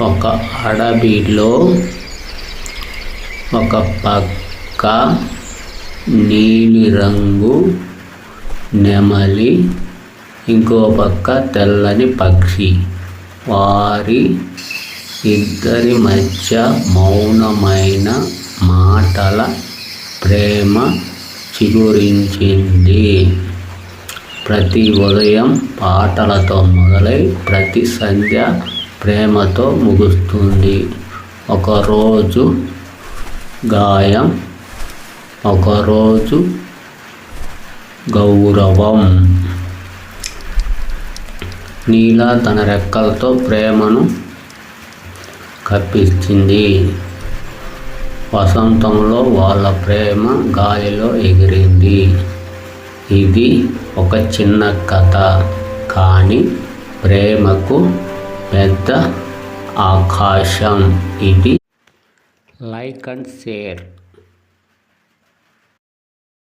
ఒక అడవిలో ఒక పక్క నీలిరంగు నెమలి ఇంకో పక్క తెల్లని పక్షి. వారి ఇద్దరి మధ్య మౌనమైన మాటల ప్రేమ చిగురించింది. ప్రతి ఉదయం పాటలతో మొదలై ప్రతి సంధ్య ప్రేమతో ముగుస్తుంది. ఒకరోజు గాయం ఒకరోజు గౌరవం. నీలా తన రెక్కలతో ప్రేమను కప్పించింది వసంతంలో వాళ్ళ ప్రేమ గాలిలో ఎగిరింది. ఇది ఒక చిన్న కథ కానీ ప్రేమకు పెద్ద ఆకాశం ఇది. Like and share